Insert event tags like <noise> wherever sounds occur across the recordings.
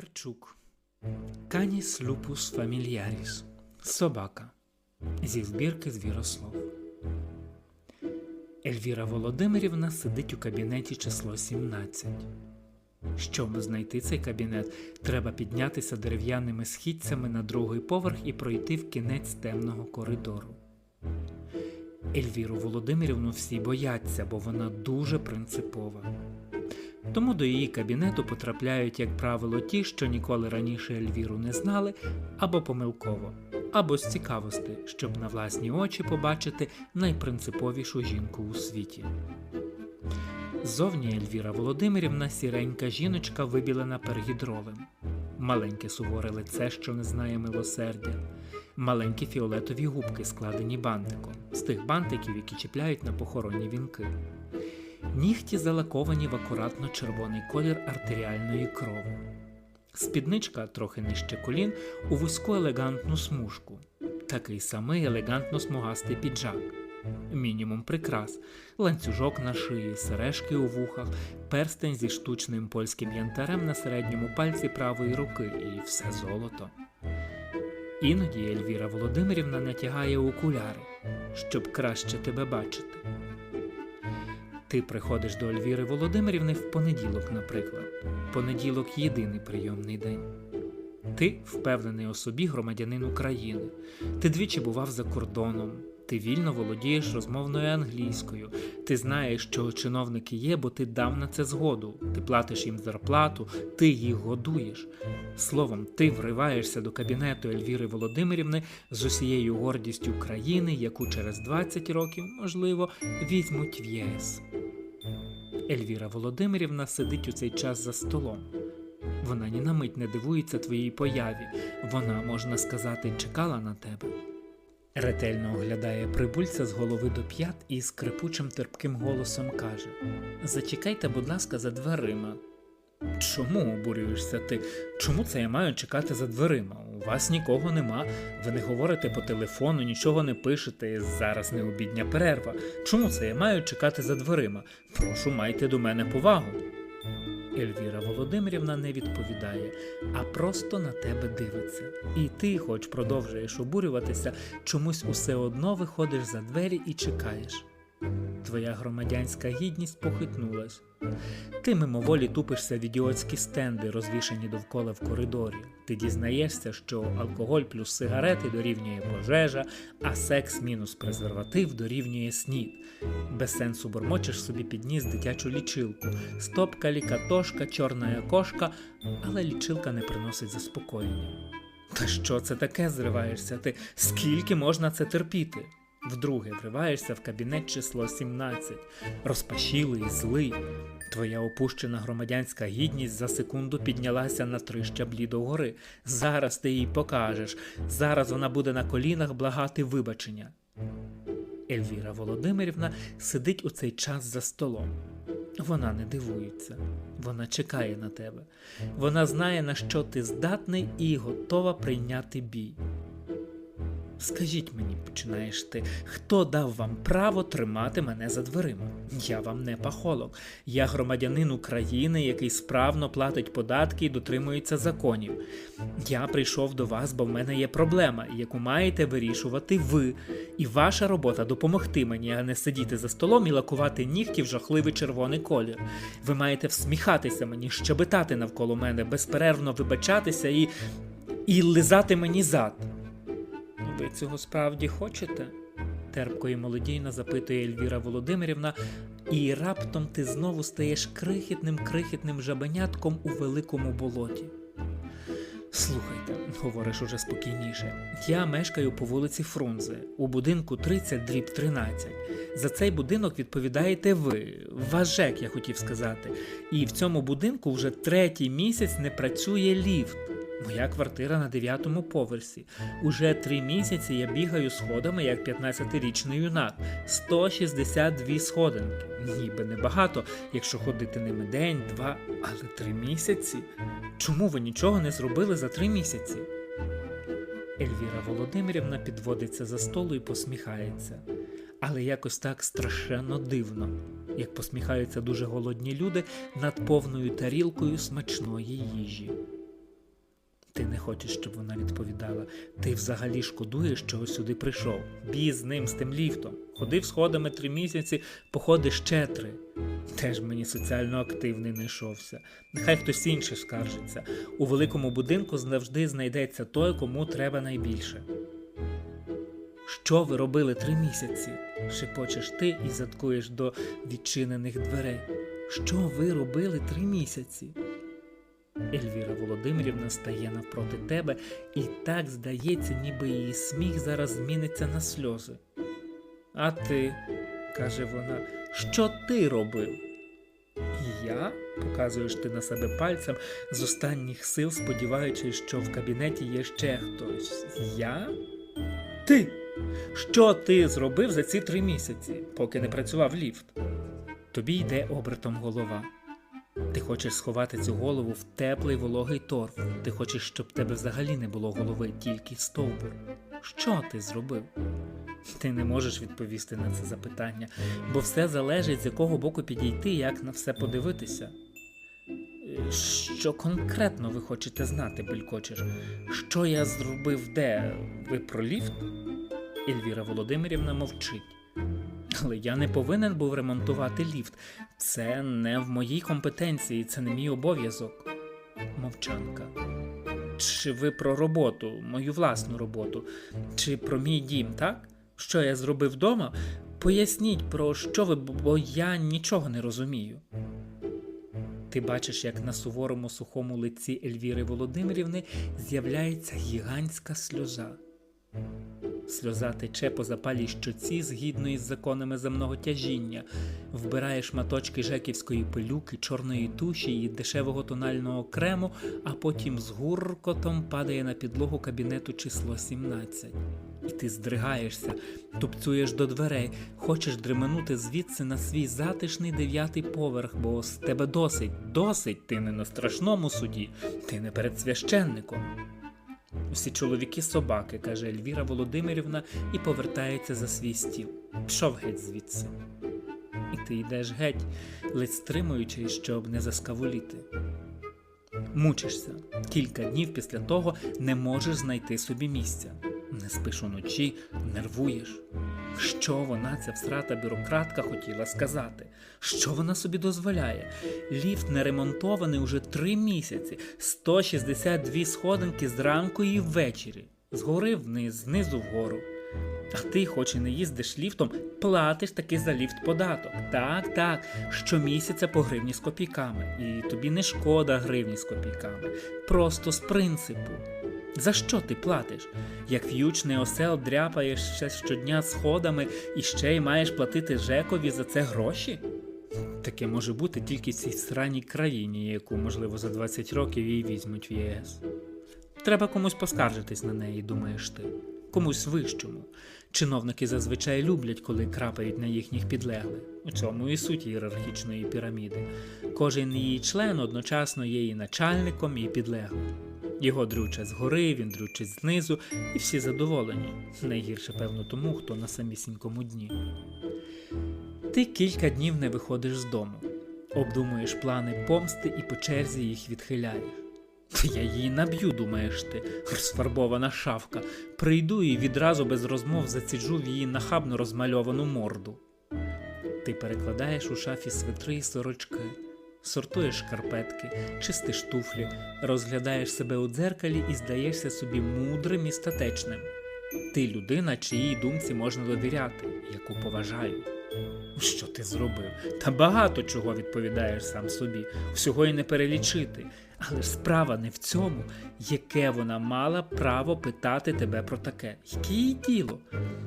Герчук. Canis lupus familiaris. Собака. Зі збірки Звірослов. Ельвіра Володимирівна сидить у кабінеті число 17. Щоб знайти цей кабінет, треба піднятися дерев'яними східцями на другий поверх і пройти в кінець темного коридору. Ельвіру Володимирівну всі бояться, бо вона дуже принципова. Тому до її кабінету потрапляють, як правило, ті, що ніколи раніше Ельвіру не знали, або помилково, або з цікавості, щоб на власні очі побачити найпринциповішу жінку у світі. Зовні Ельвіра Володимирівна сіренька жіночка вибілена пергідролем, маленьке суворе лице, що не знає милосердя, маленькі фіолетові губки, складені бантиком, з тих бантиків, які чіпляють на похоронні вінки. Нігті залаковані в акуратно червоний колір артеріальної крови. Спідничка трохи нижче колін у вузьку елегантну смужку, такий самий елегантно смугастий піджак, мінімум прикрас, ланцюжок на шиї, сережки у вухах, перстень зі штучним польським янтарем на середньому пальці правої руки і все золото. Іноді Ельвіра Володимирівна натягає окуляри, щоб краще тебе бачити. Ти приходиш до Ельвіри Володимирівни в понеділок, наприклад. Понеділок єдиний прийомний день. Ти впевнений у собі громадянин України. Ти двічі бував за кордоном. Ти вільно володієш розмовною англійською. Ти знаєш, що чиновники є, бо ти дав на це згоду. Ти платиш їм зарплату, ти їх годуєш. Словом, ти вриваєшся до кабінету Ельвіри Володимирівни з усією гордістю країни, яку через 20 років, можливо, візьмуть в ЄС. Ельвіра Володимирівна сидить у цей час за столом. Вона ні на мить не дивується твоїй появі. Вона, можна сказати, чекала на тебе. Ретельно оглядає прибульця з голови до п'ят і скрипучим терпким голосом каже: Зачекайте, будь ласка, за дверима. Чому обурюєшся ти? Чому це я маю чекати за дверима? Вас нікого нема, ви не говорите по телефону, нічого не пишете, зараз не обідня перерва. Чому це я маю чекати за дверима? Прошу, майте до мене повагу. Ельвіра Володимирівна не відповідає, а просто на тебе дивиться. І ти, хоч продовжуєш обурюватися, чомусь усе одно виходиш за двері і чекаєш. Твоя громадянська гідність похитнулась. Ти мимоволі тупишся в ідіотські стенди, розвішані довкола в коридорі. Ти дізнаєшся, що алкоголь плюс сигарети дорівнює пожежа, а секс мінус презерватив дорівнює снід. Без сенсу бормочеш собі підніс дитячу лічилку. Стопка, лікатошка, чорна кошка, але лічилка не приносить заспокоєння. Та що це таке зриваєшся ти? Скільки можна це терпіти? Вдруге вриваєшся в кабінет число 17, розпашілий, злий. Твоя опущена громадянська гідність за секунду піднялася на три щаблі догори. Зараз ти їй покажеш. Зараз вона буде на колінах благати вибачення. Ельвіра Володимирівна сидить у цей час за столом. Вона не дивується, вона чекає на тебе. Вона знає, на що ти здатний і готова прийняти бій. Скажіть мені, починаєш ти, хто дав вам право тримати мене за дверима? Я вам не пахолог. Я громадянин України, який справно платить податки і дотримується законів. Я прийшов до вас, бо в мене є проблема, яку маєте вирішувати ви. І ваша робота допомогти мені, а не сидіти за столом і лакувати нігті в жахливий червоний колір. Ви маєте всміхатися мені, щебетати навколо мене, безперервно вибачатися і. і лизати мені зад. Ви цього справді хочете? терпко і молодійно запитує Ельвіра Володимирівна, і раптом ти знову стаєш крихітним крихітним жабенятком у великому болоті. Слухайте, говориш уже спокійніше. Я мешкаю по вулиці Фрунзе, у будинку 30 дріб 13. За цей будинок відповідаєте ви, ваш ЖЕК, я хотів сказати. І в цьому будинку вже третій місяць не працює ліфт. Моя квартира на дев'ятому поверсі. Уже три місяці я бігаю сходами як 15-річний юнак. 162 сходинки. Ніби небагато, якщо ходити ними день, два, але три місяці. Чому ви нічого не зробили за три місяці? Ельвіра Володимирівна підводиться за столу і посміхається. Але якось так страшенно дивно, як посміхаються дуже голодні люди над повною тарілкою смачної їжі. Ти не хочеш, щоб вона відповідала. Ти взагалі шкодуєш, що сюди прийшов. Бій з ним, з тим ліфтом. Ходив сходами три місяці, походи ще три. Теж мені соціально активний не йшовся. Нехай хтось інший скаржиться. У великому будинку завжди знайдеться той, кому треба найбільше. Що ви робили три місяці? шепочеш ти і заткуєш до відчинених дверей. Що ви робили три місяці? Ельвіра Володимирівна стає навпроти тебе, і так здається, ніби її сміх зараз зміниться на сльози. А ти, каже вона, що ти робив? І я, показуєш ти на себе пальцем з останніх сил, сподіваючись, що в кабінеті є ще хтось. Я? Ти? Що ти зробив за ці три місяці, поки не працював ліфт? Тобі йде обертом голова. Ти хочеш сховати цю голову в теплий вологий торф. Ти хочеш, щоб в тебе взагалі не було голови, тільки стовбур. Що ти зробив? Ти не можеш відповісти на це запитання, бо все залежить, з якого боку підійти, як на все подивитися. Е, Що конкретно ви хочете знати, белькочеш? Що я зробив де? Ви про ліфт? Ельвіра Володимирівна мовчить. Але я не повинен був ремонтувати ліфт. Це не в моїй компетенції, це не мій обов'язок. Мовчанка. Чи ви про роботу, мою власну роботу, чи про мій дім, так? Що я зробив вдома? Поясніть, про що ви, бо я нічого не розумію. Ти бачиш, як на суворому сухому лиці Ельвіри Володимирівни з'являється гігантська сльоза. Сльоза тече по запалій щоці згідно із законами земного тяжіння, вбирає шматочки жеківської пилюки, чорної туші і дешевого тонального крему, а потім з гуркотом падає на підлогу кабінету число 17. І ти здригаєшся, тупцюєш до дверей, хочеш дременути звідси на свій затишний дев'ятий поверх, бо з тебе досить, досить, ти не на страшному суді, ти не перед священником. Усі чоловіки собаки, каже Ельвіра Володимирівна і повертається за свій стіл. Пішов геть звідси. І ти йдеш геть, ледь стримуючись, щоб не заскаволіти. Мучишся. Кілька днів після того не можеш знайти собі місця. Не спиш уночі, нервуєш. Що вона, ця всрата бюрократка, хотіла сказати? Що вона собі дозволяє? Ліфт не ремонтований уже три місяці, 162 сходинки зранку і ввечері, згори вниз, знизу вгору. А ти, хоч і не їздиш ліфтом, платиш таки за ліфт податок. Так, так, щомісяця по гривні з копійками. І тобі не шкода гривні з копійками. Просто з принципу. За що ти платиш? Як в'ючний осел дряпаєш ще щодня сходами і ще й маєш платити Жекові за це гроші? Таке може бути тільки в цій сраній країні, яку, можливо, за 20 років її візьмуть в ЄС. Треба комусь поскаржитись на неї, думаєш ти, комусь вищому. Чиновники зазвичай люблять, коли крапають на їхніх підлеглих. У цьому і суть ієрархічної піраміди. Кожен її член одночасно є і начальником, і підлеглим. Його дрючать згори, він дрючить знизу, і всі задоволені. Найгірше, певно, тому, хто на самісінькому дні. Ти кілька днів не виходиш з дому, обдумуєш плани помсти і по черзі їх відхиляєш. Я її наб'ю, думаєш ти, розфарбована шавка. Прийду і відразу без розмов заціджу в її нахабно розмальовану морду. Ти перекладаєш у шафі свитри і сорочки, сортуєш шкарпетки, чистиш туфлі, розглядаєш себе у дзеркалі і здаєшся собі мудрим і статечним. Ти людина, чиїй думці можна довіряти, яку поважаю. Що ти зробив? Та багато чого відповідаєш сам собі, всього й не перелічити. Але ж справа не в цьому, яке вона мала право питати тебе про таке. Яке їй діло?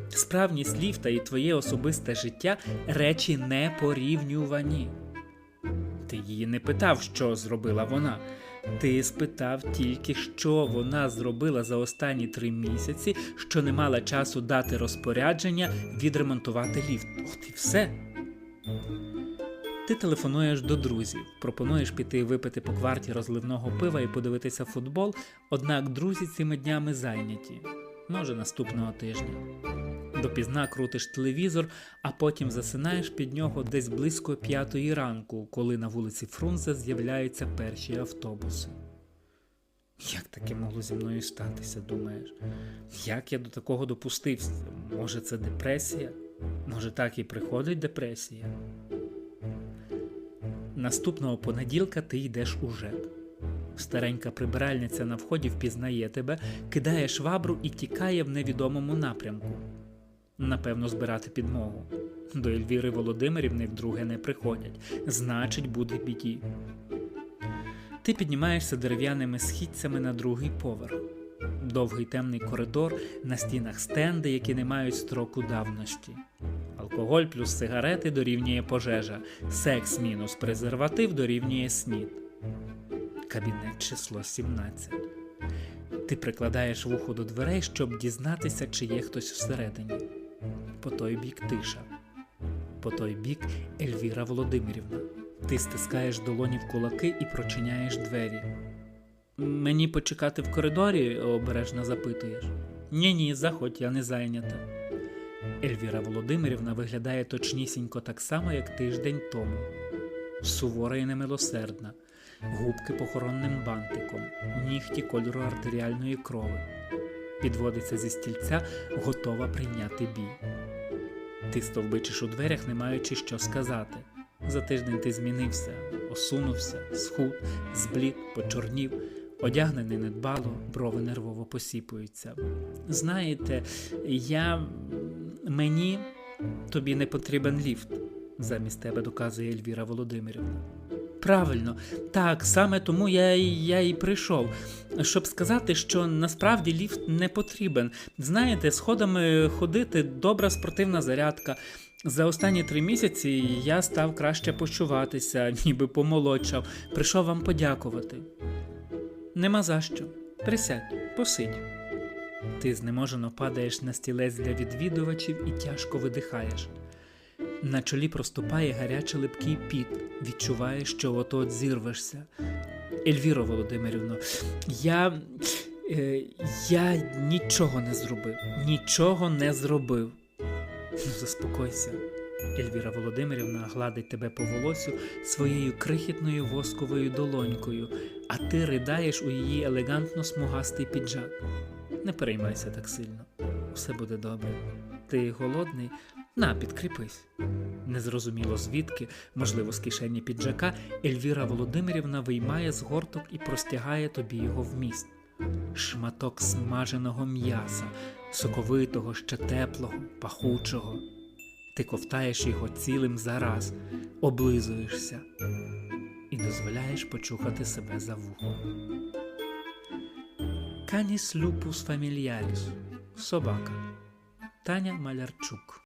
Справність ліфта і твоє особисте життя речі не порівнювані. Ти її не питав, що зробила вона. Ти спитав тільки, що вона зробила за останні три місяці, що не мала часу дати розпорядження відремонтувати ліфт. От і все. Ти телефонуєш до друзів, пропонуєш піти випити по кварті розливного пива і подивитися футбол, однак друзі цими днями зайняті. Може, наступного тижня. Допізна крутиш телевізор, а потім засинаєш під нього десь близько п'ятої ранку, коли на вулиці Фрунзе з'являються перші автобуси. Як таке могло зі мною статися, думаєш? Як я до такого допустився? Може, це депресія? Може, так і приходить депресія? Наступного понеділка ти йдеш у ЖЕП. Старенька прибиральниця на вході впізнає тебе, кидає швабру і тікає в невідомому напрямку. Напевно, збирати підмогу. До Ельвіри Володимирівни вдруге не приходять, значить, буде біді. Ти піднімаєшся дерев'яними східцями на другий поверх. Довгий темний коридор, на стінах стенди, які не мають строку давності. Алкоголь плюс сигарети дорівнює пожежа, секс мінус презерватив дорівнює снід. Кабінет число 17. Ти прикладаєш вухо до дверей, щоб дізнатися, чи є хтось всередині. По той бік тиша. По той бік Ельвіра Володимирівна. Ти стискаєш долоні в кулаки і прочиняєш двері. Мені почекати в коридорі, обережно запитуєш. Ні, ні, заходь, я не зайнята. Ельвіра Володимирівна виглядає точнісінько так само, як тиждень тому. Сувора і немилосердна, губки похоронним бантиком, нігті кольору артеріальної крови. Підводиться зі стільця, готова прийняти бій. Ти стовбичиш у дверях, не маючи що сказати. За тиждень ти змінився, осунувся, схуд, зблід, почорнів, одягнений недбало, брови нервово посіпуються. Знаєте, я мені тобі не потрібен ліфт, замість тебе доказує Ельвіра Володимирівна. Правильно, так, саме тому я, я і прийшов, щоб сказати, що насправді ліфт не потрібен. Знаєте, сходами ходити добра спортивна зарядка. За останні три місяці я став краще почуватися, <laughs> ніби помолодшав. Прийшов вам подякувати. Нема за що. Присядь, посидь. Ти знеможено падаєш на стілець для відвідувачів і тяжко видихаєш. На чолі проступає гарячий липкий піт, відчуваєш, що от-от зірвешся. Ельвіро Володимирівно, я. Е, я нічого не зробив. Нічого не зробив. Ну, заспокойся. Ельвіра Володимирівна гладить тебе по волосю своєю крихітною восковою долонькою, а ти придаєш у її елегантно смугастий піджак. Не переймайся так сильно. Все буде добре. Ти голодний? На, підкріпись. Незрозуміло звідки, можливо, з кишені піджака, Ельвіра Володимирівна виймає з горток і простягає тобі його вміст. Шматок смаженого м'яса, соковитого, ще теплого, пахучого. Ти ковтаєш його цілим зараз, облизуєшся і дозволяєш почухати себе за вухом. Canis lupus familiaris. Собака. Таня Малярчук.